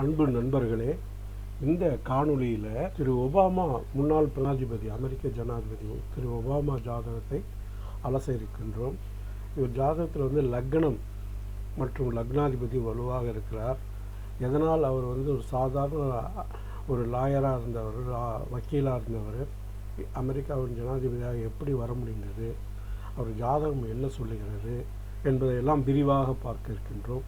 அன்பு நண்பர்களே இந்த காணொளியில் திரு ஒபாமா முன்னாள் ஜனாதிபதி அமெரிக்க ஜனாதிபதி திரு ஒபாமா ஜாதகத்தை அலச இருக்கின்றோம் இவர் ஜாதகத்தில் வந்து லக்னம் மற்றும் லக்னாதிபதி வலுவாக இருக்கிறார். எதனால் அவர் வந்து ஒரு சாதாரண ஒரு லாயராக இருந்தவர் வக்கீலாக இருந்தவர் அமெரிக்காவின் ஜனாதிபதியாக எப்படி வர முடிந்தது அவர் ஜாதகம் என்ன சொல்லுகிறது என்பதையெல்லாம் விரிவாக பார்க்க இருக்கின்றோம்.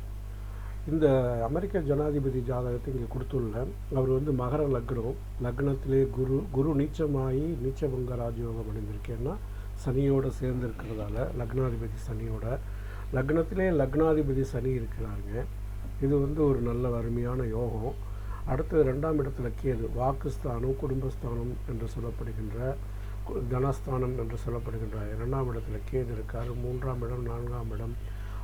இந்த அமெரிக்க ஜனாதிபதி ஜாதகத்தை இங்கே கொடுத்துள்ளேன் அவர் வந்து மகர லக்னம் லக்னத்திலே குரு குரு நீச்சமாகி நீச்சபங்க ராஜயோகம் அடைந்திருக்கேன்னா சனியோடு சேர்ந்துருக்கிறதால லக்னாதிபதி சனியோட. லக்னத்திலே லக்னாதிபதி சனி இருக்கிறாங்க இது வந்து ஒரு நல்ல அருமையான யோகம். அடுத்தது ரெண்டாம் இடத்துல கேது வாக்குஸ்தானம் குடும்பஸ்தானம் என்று சொல்லப்படுகின்ற கு- தனஸ்தானம் என்று சொல்லப்படுகின்ற இரண்டாம் இடத்துல கேது இருக்கார். மூன்றாம் இடம் நான்காம் இடம்.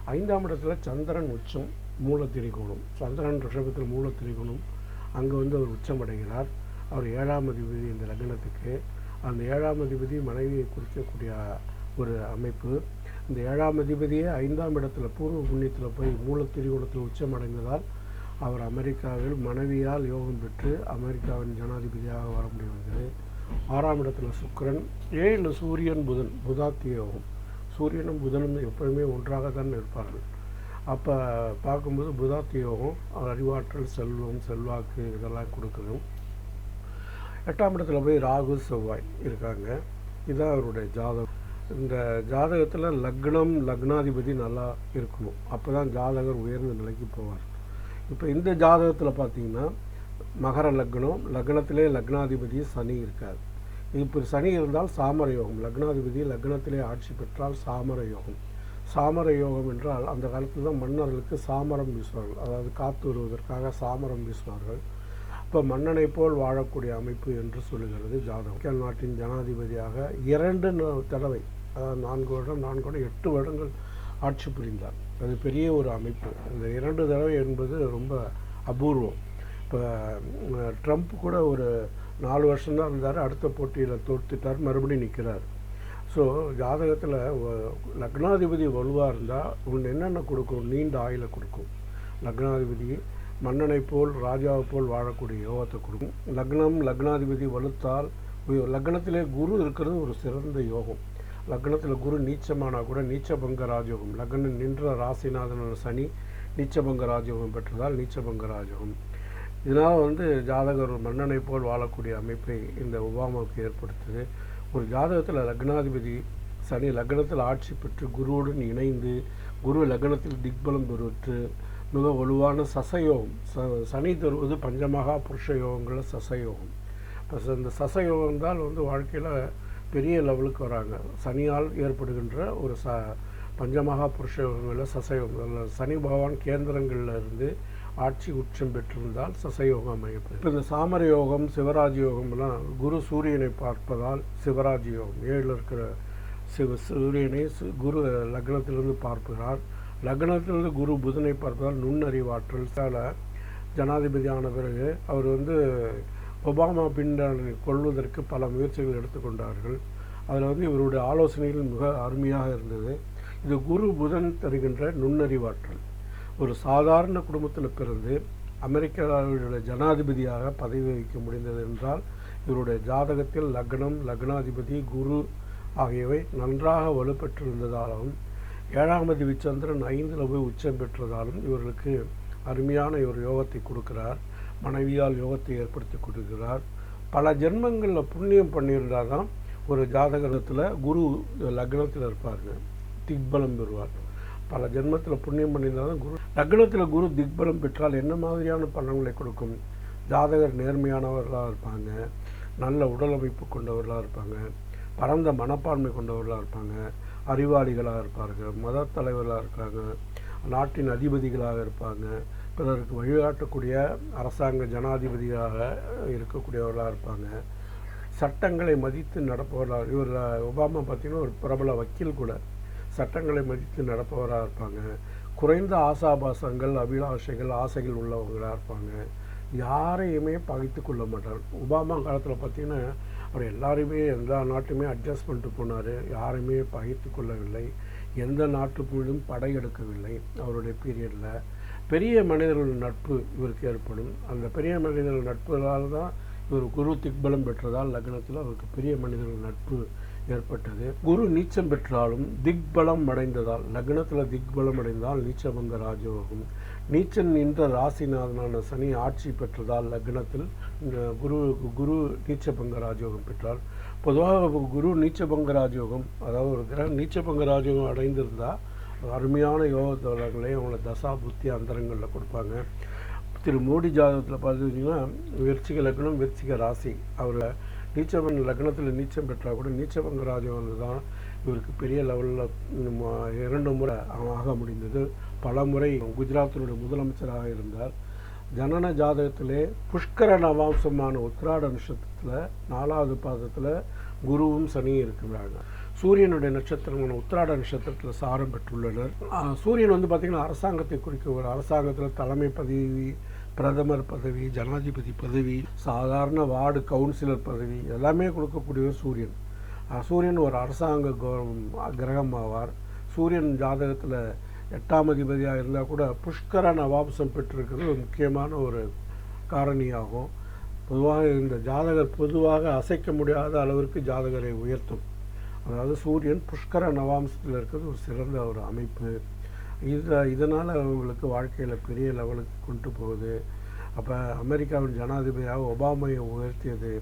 ஐந்தாம் இடத்துல சந்திரன் உச்சம். மூலத்திரிகோணம். சந்திரன் ரிஷபத்தில் மூலத்திரிகோணம். அங்கே வந்து அவர் உச்சமடைகிறார் அவர் ஏழாம் அதிபதி இந்த லக்னத்துக்கு. அந்த ஏழாம் அதிபதி மனைவியை குறிக்கக்கூடிய ஒரு அமைப்பு. இந்த ஏழாம் அதிபதியே ஐந்தாம் இடத்துல பூர்வ புண்ணியத்தில் போய் மூலத்திரிகோணத்தில் உச்சம் அடைந்ததால் அவர் அமெரிக்காவில் மனைவியால் யோகம் பெற்று அமெரிக்காவின் ஜனாதிபதியாக வர முடிந்தது ஆறாம் இடத்துல சுக்கரன் ஏழில் சூரியன் புதன் புதாத்திய யோகம். சூரியனும் புதனும் எப்பவுமே ஒன்றாக தான் இருப்பார்கள். அப்போ பார்க்கும்போது புதாத்திய யோகம் அறிவாற்றல் செல்வம் செல்வாக்கு இதெல்லாம் கொடுக்கணும். எட்டாம் இடத்துல போய் ராகு செவ்வாய் இருக்காங்க. இதுதான் அவருடைய ஜாதகம். இந்த ஜாதகத்தில் லக்னம் லக்னாதிபதி நல்லா இருக்கணும். அப்போ தான் ஜாதகர் உயர்ந்த நிலைக்கு போவார். இப்போ இந்த ஜாதகத்தில் பார்த்தீங்கன்னா மகர லக்னம் லக்னத்திலே லக்னாதிபதி சனி இருக்காது இப்போ சனி இருந்தால் சாமர யோகம் லக்னாதிபதி லக்னத்திலே ஆட்சி பெற்றால் சாமர யோகம். சாமர யோகம் என்றால் அந்த காலத்தில் தான் மன்னர்களுக்கு சாமரம் வீசுவார்கள். அதாவது காத்து வருவதற்காக சாமரம் வீசுவார்கள். இப்போ மன்னனை போல் வாழக்கூடிய அமைப்பு என்று சொல்லுகிறது ஜாதகம். இஸ்ரேல் நாட்டின் ஜனாதிபதியாக இரண்டு ந- தடவை அதாவது நான்கு வருடம் நான்கு வருடம் எட்டு வருடங்கள் ஆட்சி புரிந்தார். அது பெரிய ஒரு அமைப்பு. இந்த இரண்டு தடவை என்பது ரொம்ப அபூர்வம். இப்போ ட்ரம்ப் கூட ஒரு நாலு வருஷம்தான் இருந்தார். அடுத்த போட்டியில் தோற்றுட்டார் மறுபடியும் நிற்கிறார் ஸோ ஜாதகத்தில் லக்னாதிபதி வலுவாக இருந்தால் உங்களுக்கு என்னென்ன கொடுக்கும்? நீண்ட ஆயில கொடுக்கும். லக்னாதிபதி மன்னனை போல் ராஜாவை போல் வாழக்கூடிய யோகத்தை கொடுக்கும். லக்னம் லக்னாதிபதி வலுத்தால் லக்னத்திலே குரு இருக்கிறது ஒரு சிறந்த யோகம். லக்னத்தில் குரு நீச்சமானா கூட நீச்சபங்க ராஜயோகம். லக்னம் நின்ற ராசிநாதன சனி நீச்சபங்க ராஜயோகம் பெற்றதால் நீச்சபங்க ராஜயோகம். இதனால் வந்து ஜாதகர் மன்னனை போல் வாழக்கூடிய அமைப்பை இந்த ஒபாமாவுக்கு ஏற்படுத்துது. ஒரு ஜாதகத்தில் லக்னாதிபதி சனி லக்னத்தில் ஆட்சி பெற்று குருவுடன் இணைந்து குரு லக்னத்தில் திக்பலம் பெறுற்று மிக வலுவான சசயோகம். ச சனி தருவது பஞ்சமகா புருஷ யோகங்களில் சசயோகம் இப்போ இந்த சசயோகம் தான் வந்து வாழ்க்கையில் பெரிய லெவலுக்கு வராங்க. சனியால் ஏற்படுகின்ற ஒரு ச பஞ்சமகா புருஷ யோகங்களில் சசயோகம் சனி பகவான் கேந்திரங்களில் இருந்து ஆட்சி உச்சம் பெற்றிருந்தால் சசயோகம் அமையப்படும் இப்போ இந்த சாமர யோகம் சிவராஜ் யோகம்லாம் குரு சூரியனை பார்ப்பதால் சிவராஜ் யோகம். ஏழில் இருக்கிற சிவ சூரியனை குரு லக்னத்திலிருந்து பார்க்கிறார். லக்னத்திலிருந்து குரு புதனை பார்ப்பதால் நுண்ணறிவாற்றல். சால ஜனாதிபதி ஆன பிறகு அவர் வந்து ஒபாமா பின்னணி கொள்வதற்கு பல முயற்சிகள் எடுத்துக்கொண்டார்கள். அதில் வந்து இவருடைய ஆலோசனைகள் மிக அருமையாக இருந்தது. இது குரு புதன் தருகின்ற நுண்ணறிவாற்றல். ஒரு சாதாரண குடும்பத்தில் பிறந்து அமெரிக்காவுடைய ஜனாதிபதியாக பதவி வகிக்க முடிந்தது என்றால் இவருடைய ஜாதகத்தில் லக்னம் லக்னாதிபதி குரு ஆகியவை நன்றாக வலுப்பெற்றிருந்ததாலும் ஏழாம் அதிபதி சந்திரன் ஐந்தில் போய் உச்சம் பெற்றதாலும் இவர்களுக்கு அருமையான ஒரு யோகத்தை கொடுக்கிறார். மனைவியால் யோகத்தை ஏற்படுத்தி கொடுக்கிறார் பல ஜென்மங்களில் புண்ணியம் பண்ணியிருந்தால் தான் ஒரு ஜாதகத்தில் குரு லக்னத்தில் இருப்பாருங்க. திக்பலம் பெறுவார். பல ஜென்மத்தில் புண்ணியம் பண்ணியிருந்தால் தான் குரு லக்னத்தில் குரு திக்பலம் பெற்றால் என்ன மாதிரியான பலன்களை கொடுக்கும்? ஜாதகர் நேர்மையானவர்களாக இருப்பாங்க. நல்ல உடல் அமைப்பு கொண்டவர்களாக இருப்பாங்க. பரந்த மனப்பான்மை கொண்டவர்களாக இருப்பாங்க. அறிவாளிகளாக இருப்பார்கள். மத தலைவர்களாக இருக்காங்க. நாட்டின் அதிபதிகளாக இருப்பாங்க. பிறருக்கு வழிகாட்டக்கூடிய அரசாங்க ஜனாதிபதியாக இருக்கக்கூடியவர்களாக இருப்பாங்க. சட்டங்களை மதித்து நடப்பவர்களாக இவர் ஒபாமா பார்த்திங்கன்னா ஒரு பிரபல வக்கீல் கூட. சட்டங்களை மதித்து நடப்பவராக இருப்பாங்க. குறைந்த ஆசாபாசங்கள் அபிலாஷைகள் ஆசைகள் உள்ளவங்களாக இருப்பாங்க. யாரையுமே பகைத்து கொள்ள மாட்டார். ஒபாமா காலத்தில் பார்த்தீங்கன்னா அவர் எல்லாரையுமே எல்லா நாட்டுமே அட்ஜஸ்ட் பண்ணிட்டு போனார். யாரையுமே பகைத்து கொள்ளவில்லை. எந்த நாட்டுக்குள்ளும் படையெடுக்கவில்லை அவருடைய பீரியடில் பெரிய மனிதர்கள் நட்பு இவருக்கு ஏற்படும். அந்த பெரிய மனிதர்கள் நட்புகளால் தான் இவர் குரு திக்பலம் பெற்றதால் லக்னத்தில் அவருக்கு பெரிய மனிதர்கள் நட்பு ஏற்பட்டது. குரு நீச்சம் பெற்றாலும் திக்பலம் அடைந்ததால் லக்னத்தில் திக்பலம் அடைந்தால் நீச்சபங்க ராஜயோகம். நீச்சன் நின்ற ராசிநாதனான சனி ஆட்சி பெற்றதால் லக்னத்தில் குரு குரு நீச்சபங்க ராஜயோகம் பெற்றார். பொதுவாக குரு நீச்சபங்க ராஜயோகம் அதாவது ஒரு கிரகம் நீச்சபங்க ராஜயோகம் அடைந்திருந்தால் அருமையான யோகத்தோழர்களே அவங்கள தசா புத்தி அந்தரங்களில் கொடுப்பாங்க. திரு மோடி ஜாதகத்தில் பார்த்துக்கிட்டிங்கன்னா விருச்சிக லக்னம் விருச்சிக ராசி. அவர் நீச்சவன் லக்னத்தில் நீச்சம் பெற்றால் கூட நீச்சபங்க வந்து தான் இவருக்கு பெரிய லெவலில் இரண்டு முறை ஆக முடிந்தது. பல முறை குஜராத்தினுடைய முதலமைச்சராக இருந்தார். ஜனன ஜாதகத்திலே புஷ்கர நவாம்சமான உத்திராட நட்சத்திரத்தில் நாலாவது பாதத்தில் குருவும் சனியும் இருக்கிறாங்க. சூரியனுடைய நட்சத்திரமான உத்திராட நட்சத்திரத்தில் சாரம் பெற்றுள்ளனர். சூரியன் வந்து பார்த்திங்கன்னா அரசாங்கத்தை குறிக்க ஒரு அரசாங்கத்தில் தலைமை பதவி பிரதமர் பதவி ஜனாதிபதி பதவி சாதாரண வார்டு கவுன்சிலர் பதவி எல்லாமே கொடுக்கக்கூடியவர் சூரியன். சூரியன் ஒரு அரசாங்க கிரகம் ஆவார் சூரியன் ஜாதகத்தில் எட்டாம் அதிபதியாக இருந்தால் கூட புஷ்கர நவாம்சம் பெற்றிருக்கிறது ஒரு முக்கியமான ஒரு காரணியாகும். பொதுவாக இந்த ஜாதகர் பொதுவாக அசைக்க முடியாத அளவிற்கு ஜாதகரை உயர்த்தும். அதாவது சூரியன் புஷ்கர நவாம்சத்தில் இருக்கிறது ஒரு சிறந்த ஒரு அமைப்பு. இது இதனால் அவங்களுக்கு வாழ்க்கையில் பெரிய லெவலுக்கு கொண்டு போகுது. அப்போ அமெரிக்காவின் ஜனாதிபதியாக ஒபாமையை உயர்த்தியது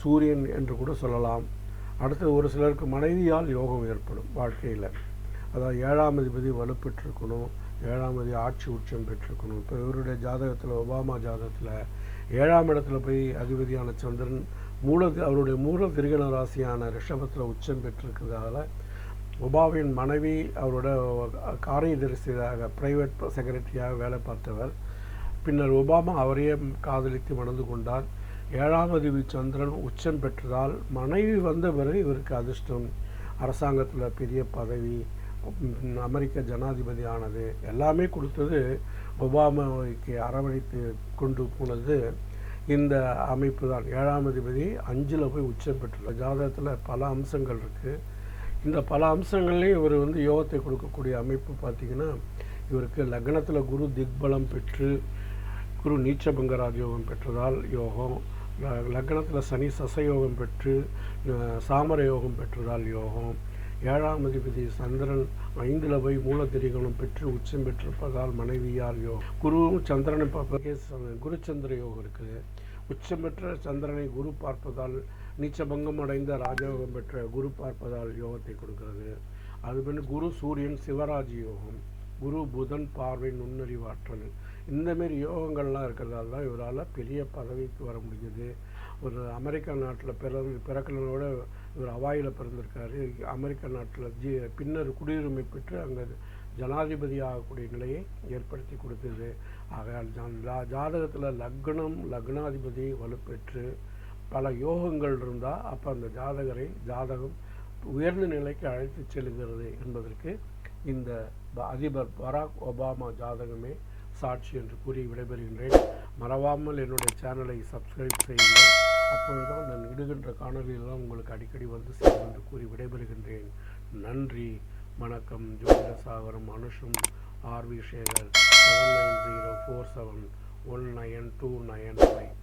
சூரியன் என்று கூட சொல்லலாம். அடுத்து ஒரு சிலருக்கு மனைவியால் யோகம் ஏற்படும் வாழ்க்கையில். அதாவது ஏழாம் அதிபதி வலுப்பெற்றிருக்கணும் ஏழாம் அதிபதி ஆட்சி உச்சம் பெற்றிருக்கணும். இப்போ இவருடைய ஜாதகத்தில் ஒபாமா ஜாதகத்தில் ஏழாம் இடத்துல போய் அதிபதியான சந்திரன் மூல அவருடைய மூல திருகண ராசியான ரிஷபத்தில் உச்சம் பெற்றிருக்கிறதால உபாவின் மனைவி அவரோட காரியதரிசியாக பிரைவேட் செக்ரட்டரியாக வேலை பார்த்தவர். பின்னர் ஒபாமா அவரையே காதலித்து மணந்து கொண்டார். ஏழாம் அதிபதி சந்திரன் உச்சம் பெற்றதால் மனைவி வந்த பிறகு இவருக்கு அதிர்ஷ்டம். அரசாங்கத்தில் பெரிய பதவி அமெரிக்க ஜனாதிபதி ஆனது எல்லாமே கொடுத்தது ஒபாமாவுக்கு அரவணைத்து கொண்டு போனது இந்த அமைப்பு தான். ஏழாம் அதிபதி அஞ்சில் போய் உச்சம் பெற்றுள்ள. ஜாதகத்தில் பல அம்சங்கள் இருக்குது இந்த பல அம்சங்கள்லேயும் இவர் வந்து யோகத்தை கொடுக்கக்கூடிய அமைப்பு பார்த்திங்கன்னா இவருக்கு லக்னத்தில் குரு திக்பலம் பெற்று குரு நீச்சபங்க ராஜயோகம் பெற்றதால் யோகம் லக்னத்தில் சனி சசயோகம் பெற்று சாமர யோகம் பெற்றதால் யோகம் ஏழாம் அதிபதி சந்திரன் ஐந்தில் போய் மூலத்திரிகளும் பெற்று உச்சம் பெற்றிருப்பதால் மனைவியார் யோகம். குருவும் சந்திரனை பார்ப்பதே குருச்சந்திர யோகம் இருக்குது உச்சம் பெற்ற சந்திரனை குரு பார்ப்பதால் நீச்சபங்கம் அடைந்த ராஜயோகம் பெற்ற குரு பார்ப்பதால் யோகத்தை கொடுக்கிறது. அது பின் குரு சூரியன் சிவராஜ் யோகம் குரு புதன் பார்வை நுண்ணறிவாற்றல். இந்தமாரி யோகங்கள்லாம் இருக்கிறதால தான் இவரால் பெரிய பதவிக்கு வர முடிஞ்சது. ஒரு அமெரிக்கா நாட்டில் பிறந்து பிறக்கிறதோட இவர் அவாயில் பிறந்திருக்காரு. அமெரிக்க நாட்டில் ஜி பின்னர் குடியுரிமை பெற்று அங்கே ஜனாதிபதி ஆகக்கூடிய நிலையை ஏற்படுத்தி கொடுத்தது. ஆகையால் ஜா- ஜாதகத்தில் லக்னம் லக்னாதிபதி வலுப்பெற்று பல யோகங்கள் இருந்தால் அப்போ அந்த ஜாதகரை ஜாதகம் உயர்ந்த நிலைக்கு அழைத்து செல்கிறது என்பதற்கு இந்த ப- அதிபர் பராக் ஒபாமா ஜாதகமே சாட்சி என்று கூறி விடைபெறுகின்றேன். மறவாமல் என்னுடைய சேனலை சப்ஸ்கிரைப் செய்யுங்கள். அப்பொழுதுதான் நான் இடுகின்ற காணொலியெல்லாம் உங்களுக்கு அடிக்கடி வந்து சேரும் என்று கூறி விடைபெறுகின்றேன். நன்றி வணக்கம். ஜோதிட சாகரம் அனுஷும் R V Sekar seven nine zero four seven one nine two nine five